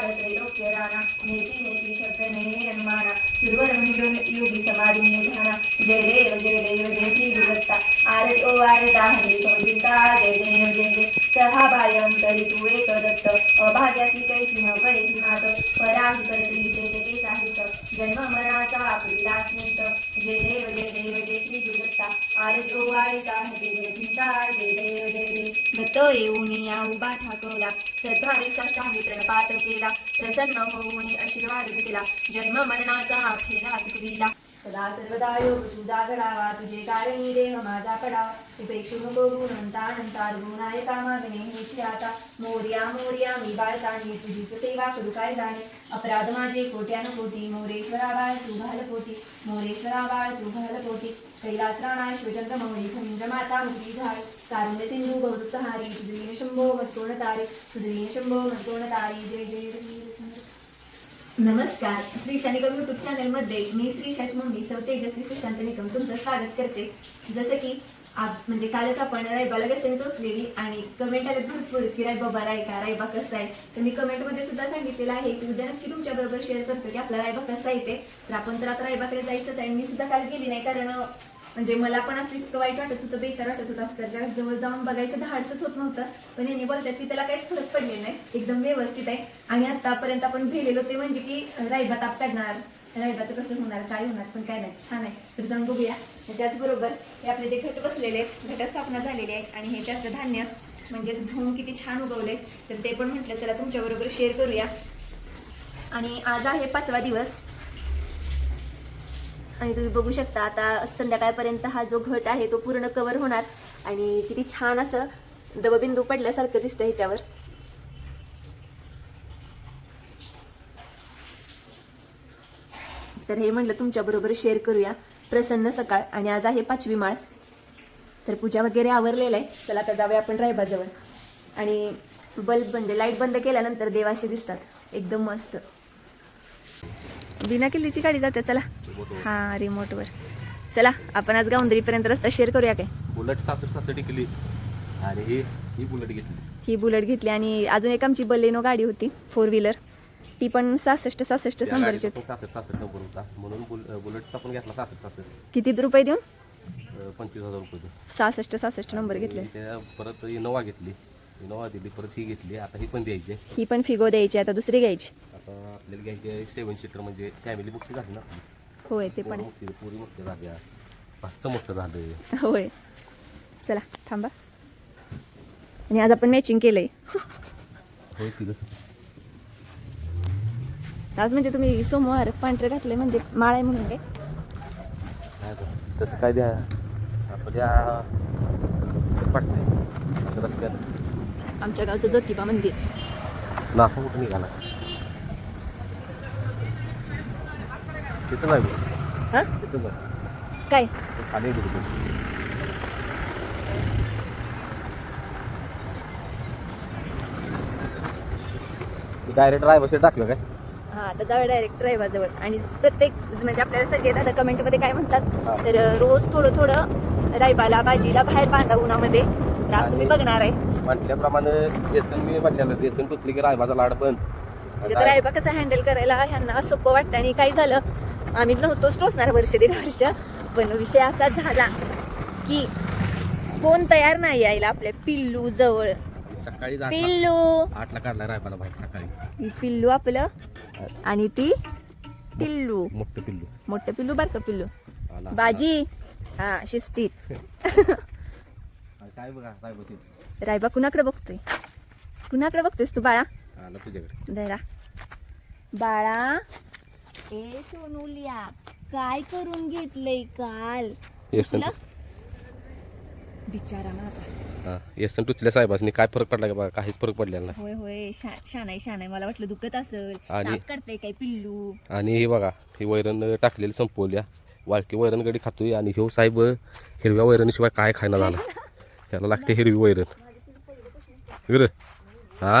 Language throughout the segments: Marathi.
संसार त्रैलोक्य राणा नेती नेती शब्द नेरमाना सुरवर म्हणून योगी समाधी निधाना जय जय माझा पडा उपेक्षू नको गुणवंता अनंतार गुणायका कामागणे हेची आता मोर्या मोर्या मी बाळशाणी तुझीच सेवा करू काय जाणे अपराध माझे कोट्यान कोटी मोरेश्वरा बाळ तू घाल पोटी मोरेश्वरा बाळ तू घाल पोटी कैलास राणा शिवचंद्र मौळी खनिंद्र माता मुक्ती झाड कारुण्य सिंधू बहुत हारी तुझवीन शंभो मस्तोण तारे तुझवीन शंभो मस्तोण तारी जय जय वीर सिंधू नमस्कार. श्री शानिकम युट्यूब चॅनलमध्ये मी श्री शाच मम्मी सौ तेजस्वी सुशांत निकम तुमचं स्वागत करते. जसं की आप म्हणजे कालच आपण रायबाला व्यसन टोचलेली आणि कमेंट आले भरपूर की रायबा बरा आहे का? रायबा कसा आहे? तर मी कमेंटमध्ये सुद्धा सांगितलेलं आहे की उद्या नक्की तुमच्या बरोबर शेअर करतो की आपला रायबा कसा येते तर आपण तर आता रायबाकडे जायचंच आहे. मी सुद्धा काल गेली नाही कारण म्हणजे मला पण असं इतकं वाईट वाटत होतं बेकार वाटत होतं असं त्याच्याजवळ जाऊन बघायचं धाडसच होत नव्हतं. पण यांनी बोलतात की त्याला काहीच फरक पडलेला नाही. एकदम व्यवस्थित आहे. आणि आतापर्यंत आपण भेलेलो ते म्हणजे की रायबा ताप काढणार रायबाचं कसं होणार काय होणार पण काय नाही. छान आहे. तर जाऊन बघूया. त्याचबरोबर हे आपले जे घट बसलेले आहेत घटस्थापना झालेली आहे आणि हे त्याचं धान्य म्हणजेच भूम किती छान उगवले तर ते पण म्हटलं चला तुमच्याबरोबर शेअर करूया. आणि आज आहे पाचवा दिवस. आणि तुम्ही बघू शकता आता संध्याकाळपर्यंत हा जो घट आहे तो पूर्ण कवर होणार. आणि किती छान असं दवबिंदू पडल्यासारखं दिसतं ह्याच्यावर. तर हे म्हटलं तुमच्याबरोबर शेअर करूया. प्रसन्न सकाळ. आणि आज आहे पाचवी माळ. तर पूजा वगैरे आवरलेलं आहे. चला आता जाऊया आपण रायबाजवळ. आणि बल्ब म्हणजे लाइट बंद केल्यानंतर देवाशी दिसतात. एकदम मस्त. बिना किल्लीची गाडी जाते. चला. हा रिमोटवर चला आपण आज गावंदरीपर्यंत रस्ता शेअर करूया काय? बुलेट सासष्ट सासष्ट केली. आणि ही ही बुलेट घेतली. ही बुलेट घेतली आणि अजून एक आमची बलेनो गाडी होती फोर व्हीलर ती पण सहासष्ट त्या नंबरची गाडीचा पण सासष्ट सासष्ट नंबर होता. म्हणून बुल बुलेटचा पण घेतला सासष्ट सासष्ट किती रुपये देऊन? अं, पंचवीस हजार रुपये देऊन. सहासष्ट सहासष्ट नंबर घेतले. त्या परत इनोवा घेतली. इनोवा दिली परत ही घेतली. आता ही पण द्यायची आहे. ही पण फिगो द्यायची आता दुसरी घ्यायची. आता आपल्याला घ्यायची आहे सेवन सीटर म्हणजे फॅमिली मुक्ती झाली ना. आपली. होय ते पण पोरं आहे. पुरी मुक्ती झाल्या भातचं मोठं झालं होय. चला थांबा. आणि आज आपण मॅचिंग केलंय. होय आज म्हणजे तुम्ही सोमवार पांढरे घातले म्हणजे माळ आहे म्हणून काय? तसं काय द्या. आपण रस्त्यात. आमच्या गावचं ज्योतिबा मंदिर. कुठं निघाला? तिथं नाही बघ. हा? तिथं काय? खाली तिथं. डायरेक्ट ड्रायव्हर टाकलं काय? हा आता जाऊया डायरेक्ट ड्रायव्हरजवळ आणि प्रत्येक म्हणजे आपल्याला सगळे दादा कमेंटमध्ये काय म्हणतात. तर रोज थोडं थोडं रायबाला बाजीला बाहेर बांधा उन्हामध्ये. तर आज तुम्ही आणि- बघणार आहे. म्हटल्याप्रमाणे जेसन मी म्हटलेलं जेसन टुचली की रायबाचा लाड पण. म्हणजे तर रायबा कसं हँडल करायला ह्यांना सोपं वाटतं आणि काय झालं आम्ही नव्हतोच टोचणार वर्ष दीड वर्ष पण विषय असा झाला की कोण तयार नाही यायला आपल्या पिल्लू जवळ. सकाळी आठला पिल्लू! आठला काढला रायबाला सकाळी. ही पिल्लू आपलं आणि ती पिल्लू. मोठं पिल्लू. मोठं पिल्लू बारकं पिल्लू? आला. बाजी! हा शिस्तीत काय बघा रायबाची रायबा कुणाकडे बघतोय? कुणाकडे बघतोयस तू बाळा? आला तुझ्याकडे. दरा बाळा ए सोनुलिया काय करून घेतलंय काल? येसन? बिचारा माझा. हा येसन टुचल्या साहेबांनी काय फरक पडला का बघा? काहीच फरक पडलेला नाही. होय होय. शा शान आहे शान आहे मला वाटलं दुखत असेल. आणि- ताप काढतंय काय पिल्लू? आणि हे बघा ही वैरण टाकलेली संपवल्या. वाळकी वैरण गडी खातोय आणि ह्यो साहेब हिरव्या वैरणीशिवाय काय खायला झाला त्याला लागते हिरवी वैरण. गिर हा?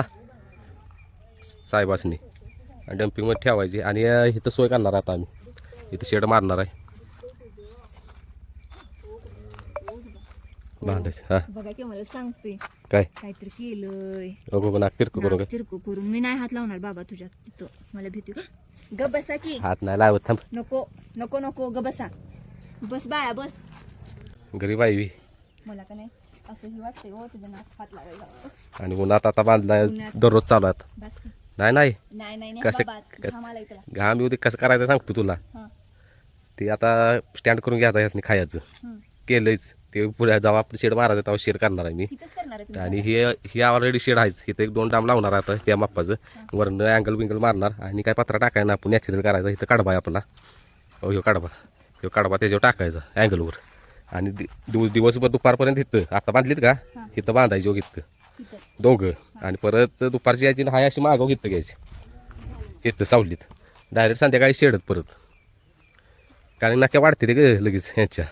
साहेबासनी. डम्पिंगमध्ये ठेवायची. आणि इथं सोय करणार आता आम्ही. इथं शेड मारणार आहे. बांधायचं. हा. बघा की मला सांगतोय काय? काहीतरी केलंय. अगो नाक तिरकं करू तिरकं करून मी नाही हात लावणार बाबा तुझ्या तिथं. मला भीती. ग बसा की. हात नाही लावत थांब. नको नको नको ग बसा. बस बाळा बस. गरीब आहे बी. मला का नाही? वाटतंय हो तुझं नाक हात लावायला आणि उन्हात आता बांधलाय उन्हात. दररोज चालू आहे आता. बस की. नाही नाही. कसं- घाम येऊ दे कसं करायचं सांगतो तुला? हा. ते आता स्टँड करून घ्यायचं ह्यासनी खायचं. केलंच. ते पुढे जेव्हा आपलं शेड मारायचं तेव्हा शेड करणार आहे मी. आणि हे हे ऑलरेडी शेड आहेच. इथं एक दोन डाम लावणार आता त्या माप्पाचं वरनं अँगल बिंगल मारणार. आणि काय पत्रा टाकायला ना आपण नॅचरल करायचा. इथं काढबा आपला. हो ह्यो काढबा. ह्यो काढबा त्याच्यावर टाकायचा अँगलवर आणि दिवसभर दुपारपर्यंत इथं. आता बांधलीत का? हा. इथं बांधायची इथं. तिथं दोघं. आणि परत दुपारची यायची हाय अशी मागव घेतं घ्यायची. इथं सावलीत. डायरेक्ट संध्याकाळी शेडत परत. कारण नाक्या वाढते ते ग लगेच ह्यांच्या.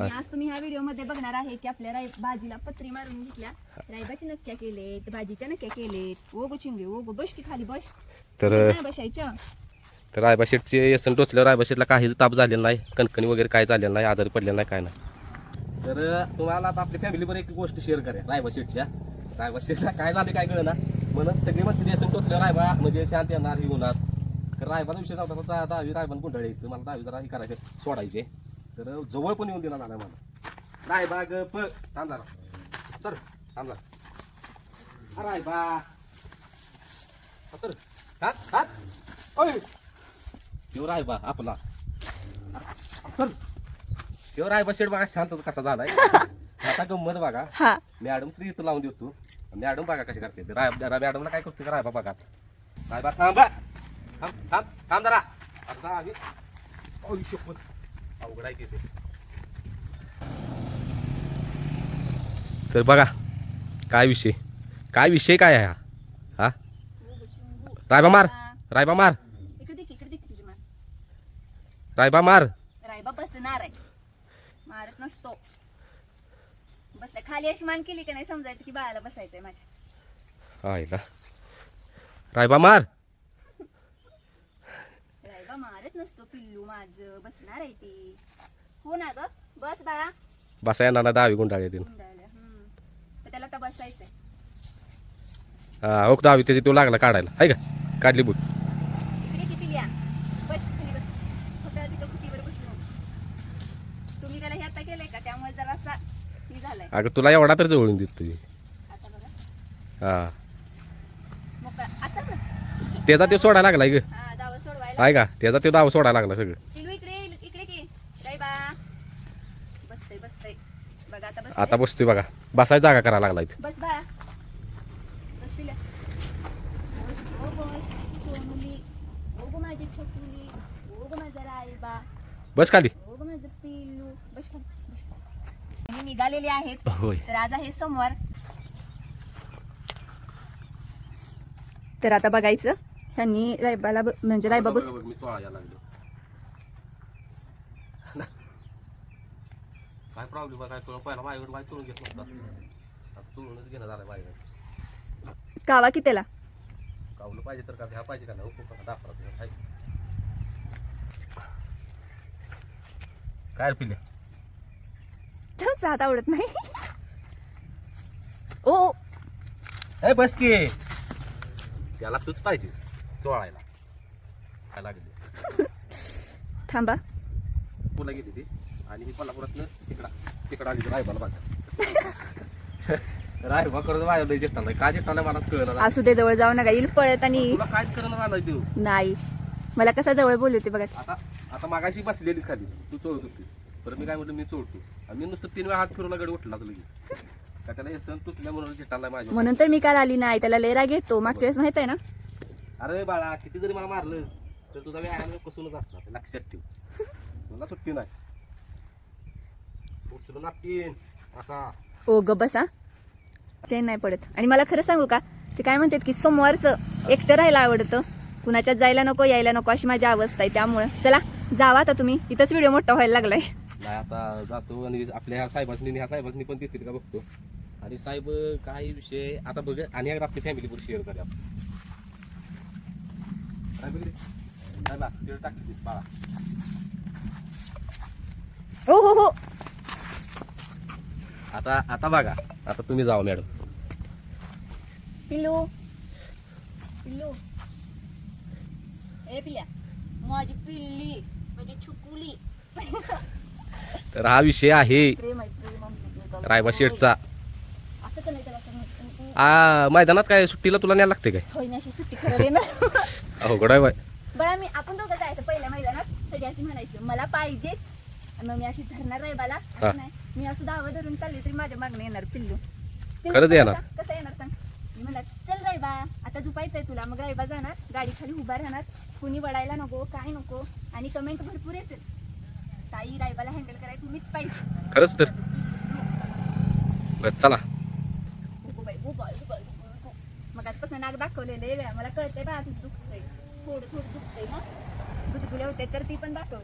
आणि आज तुम्ही ह्या व्हिडिओमध्ये बघणार आहे की आपल्या राई भाजीला पत्री मारून घेतल्या. रायबाची नक्क्या केलेत भाजीच्या नक्क्या केलेत. ओ गो चिंगे ओ गो बस की खाली बस. तर बसायच्या तर रायबा शेटचे येसन टोचल्यावर रायबा शेटला काहीच ताप झालेला नाही. कणकणी वगैरे काय झालेलं नाही आजारी पडलेला नाही काय नाही. तर तुम्हाला आता आपल्या फॅमिलीवर एक गोष्ट शेअर करा रायबा शेटच्या रायबा शेटला काय झाले काय कळना म्हणून सगळी म्हणते येसन टोचलं रायबा म्हणजे शांत येणार ही होणार. तर रायबाचा विषय चालता तसा दहावी रायबान गुंडाळे इथं मला दहावी जरा हे करायचे सोडायचे तर जवळ पण येऊन दिला झाला मला. रायबा ग प थांब सर थांब रायबा. सर हात हात ओय! रायबा आपला. सर. त्यो रायबा शेड बघा शांत कसा झालाय. आता गंमत बघा. हा. मॅडम श्री इथं लावून देतो मॅडम बघा कशी करते. ते. राय रा- मॅडमला काय करते रायबा बघा रायबा थांबा थांब थांब थांब जरा. आता आम्ही अवघड आहे तर बघा काय विषय? काय विषय काय आहे हा? हा? रायबा मार. रायबा मार. इकडे देख इकडे देख तुझी मान रायबा मार. रायबा बसणार आहे. मारत नसतो. बसल्या खाली अशी मान केली का नाही समजायचं की बाळाला बसायचंय माझ्या. आईला रायबा मार. रायबा मारत नसतो पिल्लू माझं. बसणार आहे ती. हो ना ग बस बाळा. बसा येणार ना दहावी गुंडाळी. हम्म. तर त्याला आता बसायचंय. हा ओक दहावी त्याची तो लागला काढायला. आहे का काढली बुक इकडे किती लिहा बस खाली बस फक्त तिथं खुटीवर बसू नको. तुम्ही त्याला हे आता केलंय का त्यामुळे जरासा ही झालाय अगं तुला एवढा तर जवळून देत तुझी. हा. त्याचा तो सोडायला लागलाय ग. हा आहे का? त्याचा तो दाव सोडायला लागला सगळं. आता बस आता बसतोय बघा. बसाय जागा करायला लागलाय तो. बस बाळा. बस खाली. बस. हे निघालेले आहेत. होय. तर आज आहे सोमवार. तर आता बघायचं. ह्यांनी रायबाला ब- म्हणजे रायबा बस मी चोळायला लागलो. काय प्रॉब्लेम काय तुला पहिला माझ्याकडे बाय चोळून घेत नव्हता. आता चोळूनच घेणं झालं बाहेर कावा की त्याला? कावलं पाहिजे तर का? घ्या पाहिजे का नाही? उपयोग कसा दाखवा तुला काय? काय रे पिल्या चल हात आवडत नाही. ओ ए बस की. त्याला तूच पाहिजेस चोळायला. काय लागली? थांबा. तुला गेली ती. आणि मी कोल्हापुरातनं तिकडा तिकडं आली रायबाला बघा. रायबा करत वाजवलं लय नाही. काय नाही मलाच कळलं असू दे जवळ जाऊ नका. येईल पळत आणि तुला कायच करणं झालं तू? नाही. मला कसा जवळ बोलले होते बघा. आता आता मागाशी बसलेलीस खाली. तू चोळत होतीस. बरं मी काय म्हटलं मी चोळतो. मी नुसतं तीन वेळा हात फिरवला गडी उठला लगेच. का त्याला हे सण तुटल्या म्हणून नाही माझ्या म्हणून तर मी काल आली नाही त्याला लेरा घेतो मागच्या वेळेस माहीत आहे ना? अरे बाळा किती जरी मला मारलंस तर तुझा व्यायाम कसूनच असणार लक्षात ठेव. तुला सुट्टी नाही. उचलून नापीन असा. ओ ग बसा. चैन नाही पडत. आणि मला खरं सांगू का? ते काय म्हणतात की सोमवारचं एकटं राहायला आवडतं. कुणाच्यात जायला नको यायला नको अशी माझी अवस्था आहे त्यामुळं. चला जावा आता तुम्ही. इथंच व्हिडिओ मोठा व्हायला लागलाय. नाही आता जातो आणि आपल्या ह्या साहेबांनी ह्या साहेबांनी पण देतील का बघतो. आणि साहेब काय विषय आता बघ आणि एकदा आपली फॅमिली पण शेअर करूया. काय बघ रे? काय बा, तिळ टाकली बाळा. हो हो हो. आता आता बघा. आता तुम्ही जावा मॅडम. पिल्लू. पिल्लू. ए पिल्या. माझी पिल्ली. माझी छुकुली. तर हा विषय आहे. रायबा शेठचा? आ मैदानात काय सुट्टीला तुला न्यायला लागते काय? अवघड आहे बाय. बरं मी आपण दोघं जायचं पहिल्या मैदानात. सगळी अशी म्हणायचं मला पाहिजेच. आणि मग मी अशी धरणार रायबाला. असं नाही मी असं दावा धरून चालली तरी माझ्या मागणं येणार पिल्लू. पिल्लू खरंच येणार? कसं येणार सांग? मी म्हणणार चल रायबा आता झुपायचंय तुला. मग रायबा जाणार गाडी खाली उभा राहणार. कुणी वडायला नको काय नको. आणि कमेंट भरपूर येतील. ताई रायबाला हँडल करायला तुम्हीच पाहिजे. खरंच तर. बरं चला. गुगुबाई, गुगुबाई, गुगुबाई. मग आजपासून नाक दाखवलेलं आहे मला कळतंय बा तुझं दुखतंय. थोडं थोडं दुखतंय ना. गुदगुले होते तर ती पण दाखव.